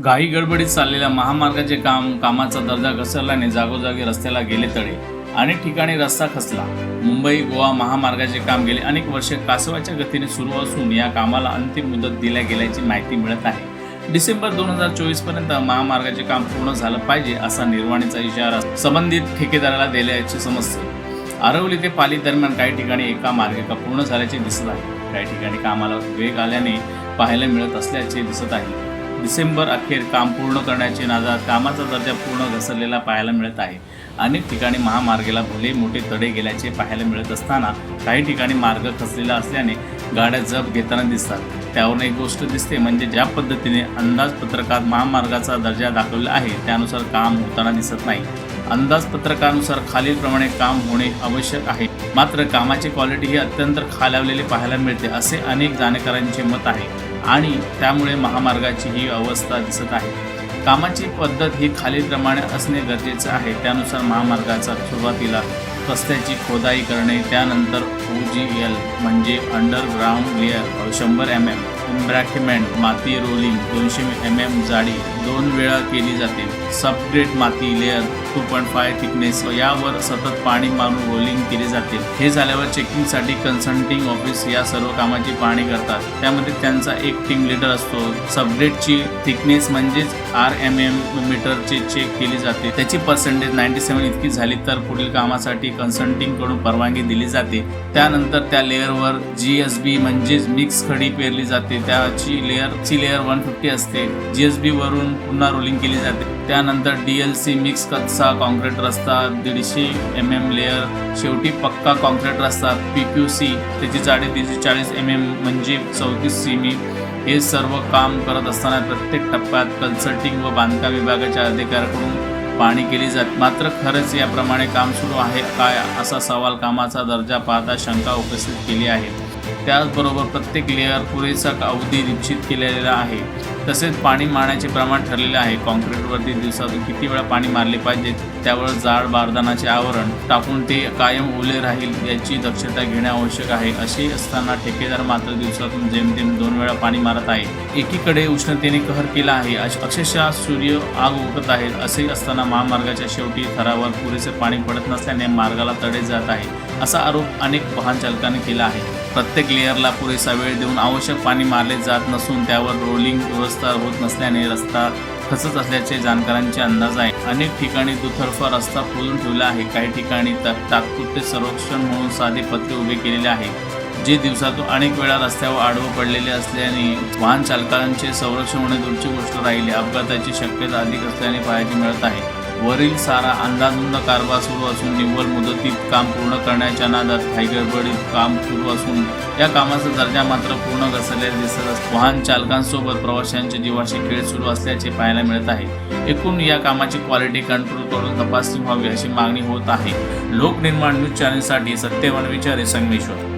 घाई गडबडीत चाललेल्या महामार्गाचे काम कामाचा दर्जा घसरल्याने जागोजागी रस्त्याला गेले तडे अनेक ठिकाणी रस्ता खचला. मुंबई गोवा महामार्गाचे काम गेले अनेक वर्षे कासवाच्या गतीने सुरू असून या कामाला अंतिम मुदत दिल्या गेल्याची माहिती मिळत आहे. डिसेंबर दोन हजार चोवीसपर्यंत महामार्गाचे काम पूर्ण झालं पाहिजे असा निर्वाणीचा इशारा संबंधित ठेकेदाराला दिल्याचे समजते आरवली ते पाली दरम्यान काही ठिकाणी एका मार्गिका पूर्ण झाल्याचे दिसत आहे. काही ठिकाणी कामाला वेग आल्याने पाहायला मिळत असल्याचे दिसत आहे. डिसेंबर अखेर काम पूर्ण करण्याचे नादात कामाचा दर्जा पूर्ण घसरलेला पाहायला मिळत आहे. अनेक ठिकाणी महामार्गाला भले मोठे तडे गेल्याचे पाहायला मिळत असताना काही ठिकाणी मार्ग खचलेला असल्याने गाड्या जप घेताना दिसतात. त्यावरून एक गोष्ट दिसते म्हणजे ज्या पद्धतीने अंदाजपत्रकात महामार्गाचा दर्जा दाखवला आहे त्यानुसार काम होताना दिसत नाही. अंदाजपत्रकानुसार खालीलप्रमाणे काम होणे आवश्यक आहे. मात्र कामाची क्वालिटी ही अत्यंत खालावलेली पाहायला मिळते असे अनेक जाणकारांचे मत आहे आणि त्यामुळे महामार्गाची ही अवस्था दिसत आहे. कामाची पद्धत ही खालीलप्रमाणे असणे गरजेचे आहे. त्यानुसार महामार्गाचा सुरुवातीला रस्त्याची खोदाई करणे त्यानंतर ओ जी एल म्हणजे अंडरग्राऊंड लेअर शंभर एम एम इम्ब्रॅकेमेंट माती रोलिंग दोनशे एम एम जाडी दोन वेळा केली जाते. सबग्रेड माती layer two point five thickness यावर सतत पाणी मारून रोलिंग केली जाते. हे झाल्यावर चेकिंगसाठी कन्सल्टिंग ऑफिस या सर्व कामाची पाहणी करतात. त्यामध्ये त्यांचा एक टीम लीडर असतो. सबग्रेडची थिकनेस म्हणजेच आर एम एम मीटरचे चेक केली जाते. त्याची पर्सेंटेज नाईन्टी सेवन इतकी झाली तर पुढील कामासाठी कन्सल्टिंगकडून परवानगी दिली जाते. त्यानंतर त्या लेअरवर जी एस बी म्हणजेच मिक्स खडी पेरली जाते. त्याची लेअरची लेअर वन फिफ्टी असते. जी एस बी वरून पुन्हा रोलिंग केली जाते. त्यानंतर डी एल सी मिक्स कच्चा कॉन्क्रीट रस्ता दीडशे एम एम लेअर शेवटी पक्का कॉन्क्रीट रस्ता पी क्यू सी त्याची जाडी तीनशे चाळीस एम एम म्हणजे चौतीस सीमी हे सर्व काम करत असताना प्रत्येक टप्प्यात कन्सल्टिंग व बांधकाम विभागाच्या अधिकाऱ्याकडून पाहणी केली जात. मात्र खरंच याप्रमाणे काम सुरू आहे काय असा सवाल कामाचा दर्जा पाहता शंका उपस्थित केली आहे. त्याचबरोबर प्रत्येक लेअर पुरेसा अवधी निश्चित केलेला आहे. तसेच पाणी मारण्याचे प्रमाण ठरलेले आहे. कॉन्क्रीटवरती दिवसातून किती वेळा पाणी मारले पाहिजे त्यावर जाड बारदानाचे आवरण टाकून ते कायम ओले राहील याची दक्षता घेणे आवश्यक आहे. असे असताना ठेकेदार मात्र दिवसातून जेमतेम दोन वेळा पाणी मारत आहे. एकीकडे उष्णतेने कहर केला आहे अश- अक्षरशः सूर्य आग उगत आहे. असे असताना महामार्गाच्या शेवटी थरावर पुरेसे पाणी पडत नसल्याने मार्गाला तडे जात आहे असा आरोप अनेक वाहन चालकांनी केला आहे. प्रत्येक लेअरला पुरेसा वेळ देऊन आवश्यक पाणी मारले जात नसून त्यावर रोलिंग व्यवस्था होत नसल्याने रस्ता खचत असल्याचे जाणकारांचे अंदाज आहे. अनेक ठिकाणी दुतर्फा रस्ता खोलून ठेवला आहे. काही ठिकाणी ता- तात्पुरते संरक्षण म्हणून साधे पत्रे उभे केलेले आहे जे दिवसातून अनेक वेळा रस्त्यावर आडवं पडलेले असल्याने वाहन चालकांचे संरक्षण होणे दूरची गोष्ट राहिली. अपघाताची शक्यता अधिक असल्याने पाहायला मिळत आहे. वरील सारा अंदाधुंद कारभार सुरू असून निव्वळ मुदतीत काम पूर्ण करण्याच्या नादात घाईगडबडीत काम सुरू असून या कामाचा दर्जा मात्र पूर्ण घसरलेला दिसत असतो. वाहन चालकांसोबत प्रवाशांच्या जीवाशी खेळ सुरू असल्याचे पाहायला मिळत आहे. एकूण या कामाची क्वालिटी कंट्रोल करून तपासणी व्हावी अशी मागणी होत आहे. लोकनिर्माण न्यूज चॅनलसाठी सत्यवन विचारे संगमेश्वर.